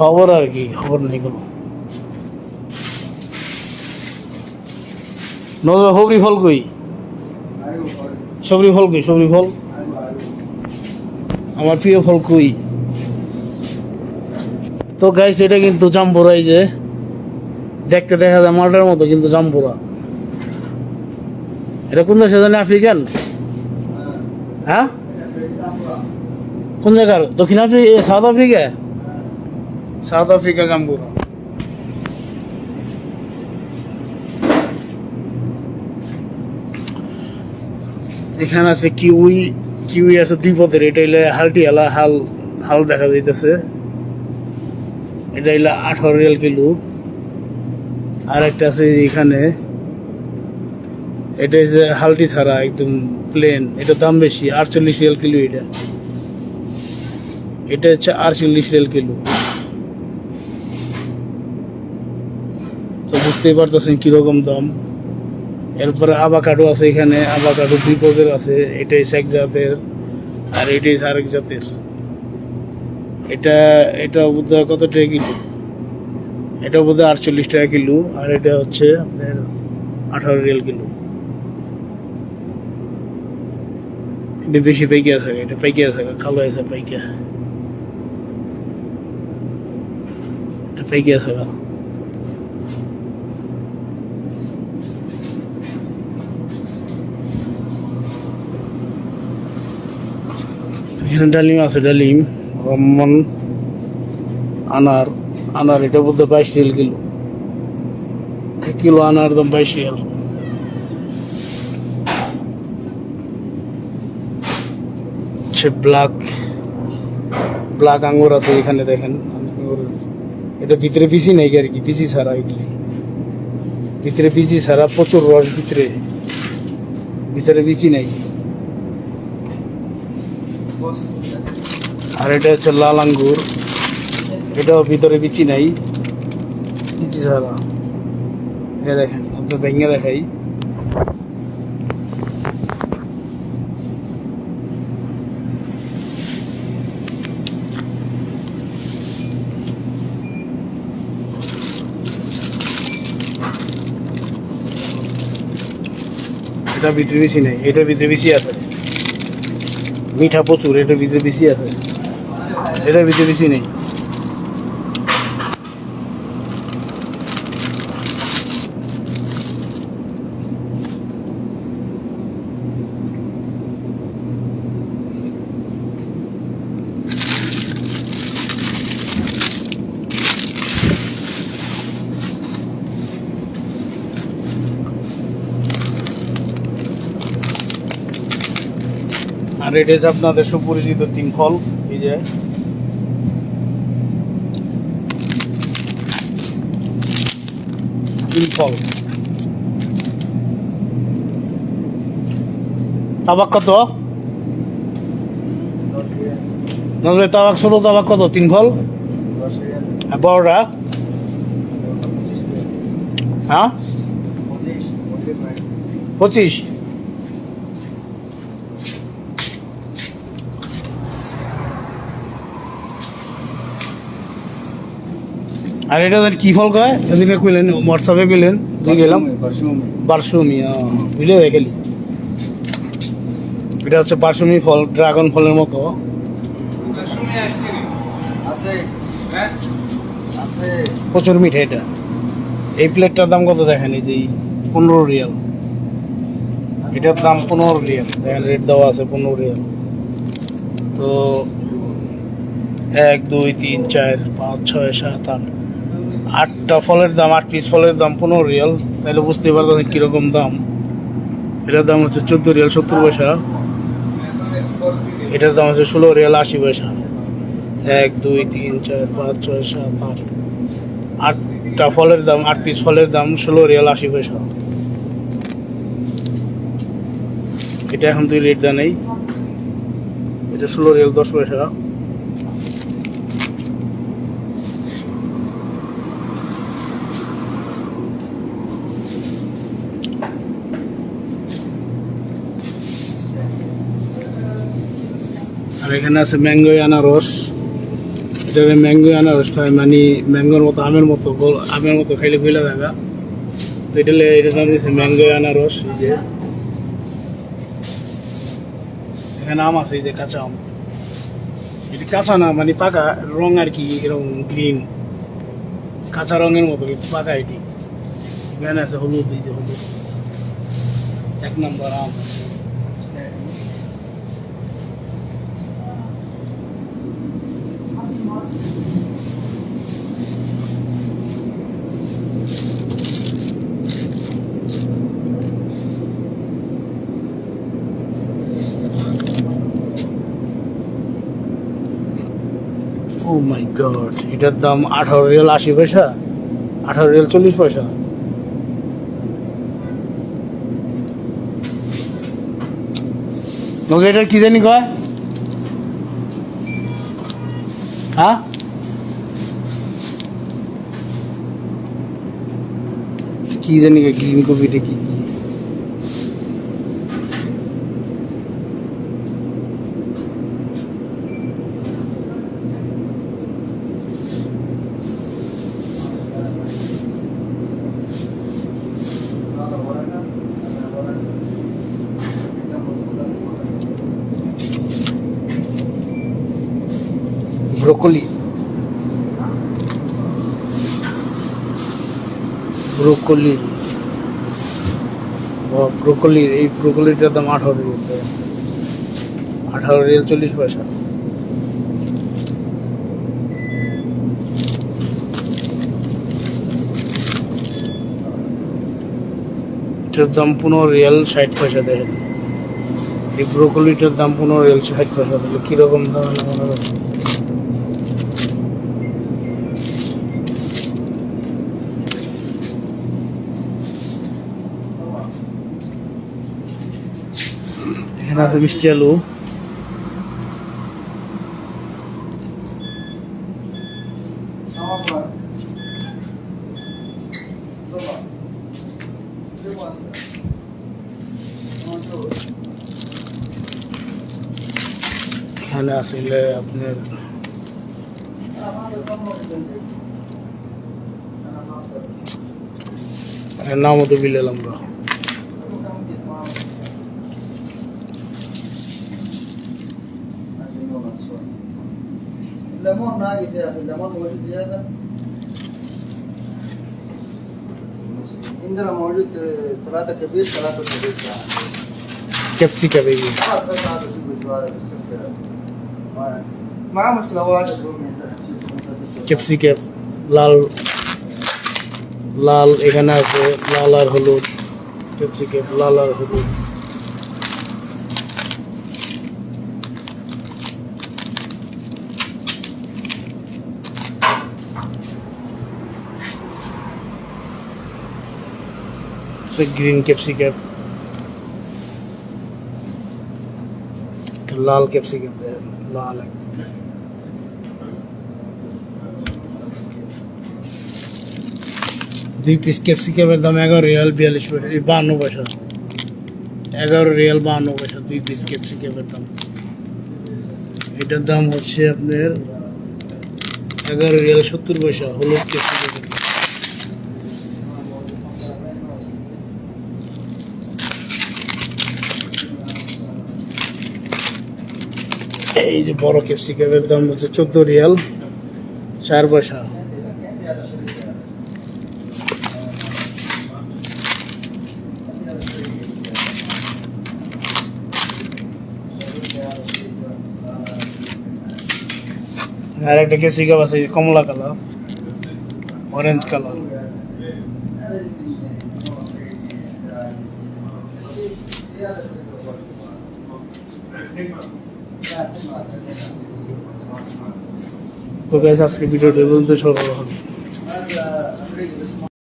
খবর আর কি, খবর নেই কোনো। সবরি ফল কই? সবরি ফল কই, সবরি ফল? আমার প্রিয় ফল কই? তো গাইস এটা কিন্তু জাম্বুরাই যে, দেখতে দেখা যায় মালটার মতো কিন্তু জাম্বুরা। এটা কোন দেশে জানি, আফ্রিকান? হ্যাঁ? কোন জায়গার? দক্ষিণ Africa South Africa? South Africa জাম্বুরা এখানে আছে কিউই কিউই আছে দুই পদের এটা হইলে হালটি হালা, হাল হাল দেখা যাইতেছে। এটা হইলে আঠারো রিয়াল কিলো আর একটা আছে এখানে। এটা যে হালটি ছাড়া একদম প্লেন এটা দাম বেশি, আটচল্লিশ রিয়াল কিলো এটা। এটা হচ্ছে আটচল্লিশ রিয়াল কিলো বুঝতেই পারতেছেন কীরকম দাম। এরপরে আবাকাডো আছে এখানে আবাকাডো দুই পদের আছে, এটাই এক জাতের আর এটাই আরেক জাতের। এটা এটা বোধহয় কত টাকা কিলো? এটা বোধহয় আটচল্লিশ টাকা কিলো, আর এটা হচ্ছে আপনার আঠারো রিয়াল কিলো। এটা বেশি পাইকে আছে এটা পাইকে আছে কালো আছে পাইকে এটা পাইকে আছে এখানে ডালিম আছে, ডালিম রম্মন আনার আনার, এটা বলতে বাইশ রিয়াল কিলো। কিলো আনার দাম বাইশ রিয়াল। ব্ল্যাক ব্ল্যাক আঙ্গুর আছে এখানে দেখেন। এটা ভিতরে পিসি নাই আর কি? পিসি ছাড়া এগুলি। ভিতরে পিসি ছাড়া প্রচুর রস ভিতরে। ভিতরে বিচি নাই। আর এটা হচ্ছে লাল আঙ্গুর। এটাও ভিতরে বিচি নাই। বিচি ছাড়া। এ দেখেন আপনার ভেঙে দেখাই। এটা ভিতরে বেশি নেই এটার ভিতরে বেশি আছে। মিঠা প্রচুর এটার ভিতরে বেশি আছে এটার ভিতরে বেশি নেই। আর এটা হচ্ছে আপনাদের সুপরিচিত তিন ফল এই যে। তিন ফল তাবাক কত? নজরে তাবাক ষোলো, তাবাক কত? তিন ফল আর বড়টা হ্যাঁ? পঁচিশ। আর এটা কি ফল কয়? এদিকে কইলেন হোয়াটসঅ্যাপে কইলেন যে গেলাম। বারসুমি বুঝলে দেখেলি এটা হচ্ছে বারসুমি ফল ড্রাগন ফলের মতো। প্রচুর মিঠা এটা। এই প্লেটটার দাম কত দেখেন এই যে এই পনেরো রিয়াল। এটার দাম পনেরো রিয়াল। দেখেন রেট দেওয়া আছে পনেরো রিয়াল। তো এক দুই তিন চার পাঁচ ছয় সাত আট। আটটা ফলের দাম, আট পিস ফলের দাম পনেরো রিয়াল। তাহলে বুঝতে পারবেন কীরকম দাম। এটার দাম হচ্ছে চোদ্দ রিয়াল সত্তর পয়সা। এটার দাম হচ্ছে ষোলো রিয়াল আশি পয়সা। এক, দুই, তিন, চার, পাঁচ, ছয়, সাত, আট। আটটা ফলের দাম, আট পিস ফলের দাম ষোলো রিয়াল আশি পয়সা। এটা এখন তুই রেট দা নেই। এটা ষোলো রিয়াল দশ পয়সা। আর এখানে আছে ম্যাঙ্গো আনারস। এটা ম্যাঙ্গো আনারস খায় মানে ম্যাঙ্গোর মতো, আমের মতো আমের মতো খাইলে গইলা থাকা তো এটা এটার নাম দিয়েছে ম্যাঙ্গো আনারস, এই যে। এখানে আম আছে, এই যে কাঁচা আম। এটা কাঁচা না মানে পাকা, রং আর কি, এরকম গ্রিন কাঁচা রঙের মতো পাকা এটি। এখানে আছে হলুদ, এই যে হলুদ। এক নম্বর আম। ও মাই গড এটার দাম আঠারো রিয়াল আশি পয়সা? আঠারো রিয়াল চল্লিশ পয়সা। ওকে এটার কি জানি কয়? হ্যাঁ কি জানি গ্রিন কপিটা কি কি ব্রোকলি। ব্রোকলি। ব্রোকলি, এই ব্রোকলিটার দাম আঠারো রিয়াল আঠারো রিয়াল চল্লিশ পয়সা। এটার দাম পনেরো রিয়াল ষাট পয়সা, দেখেন। এই ব্রোকলিটার দাম পনেরো রিয়াল ষাট পয়সা, তাহলে কীরকম দাম এখানে আছে মিষ্টি আলু। এখানে আসলে আপনার নামও তো বিলেল আমরা। lemon lagi saya ambil lemon मौजूद दिया था इंदिरा मौजूद थोड़ा तो कबीर थोड़ा तो कबीर था कैप्सी कबीर हाँ तो मुश्किल हुआ आज रूम में कैप्सी कैप लाल লাল এখানে আছে লাল আর হলুদ ক্যাপসিকাম লাল আর হলুদ গ্রিন ক্যাপসিকাম লাল ক্যাপসিকাম লাল দুই পিস ক্যাপসিকামের দাম এগারো রিয়াল বিয়াল্লিশ পয়সা এই বাহান্ন পয়সা এগারো রিয়াল বাহান্ন পয়সা দুই পিস ক্যাপসিকামের দাম এটার দাম হচ্ছে আপনার এগারো রিয়াল সত্তর পয়সা হলুদ ক্যাপসিকামের দাম। এই যে বড় ক্যাপসিকামের দাম হচ্ছে চোদ্দ রিয়াল, চার পয়সা। আর একটা ক্যাপসিকাম আছে কমলা কালার অরেঞ্জ কালার। তো গাইস আজকে ভিডিওটা পর্যন্ত সর্বপ্রথম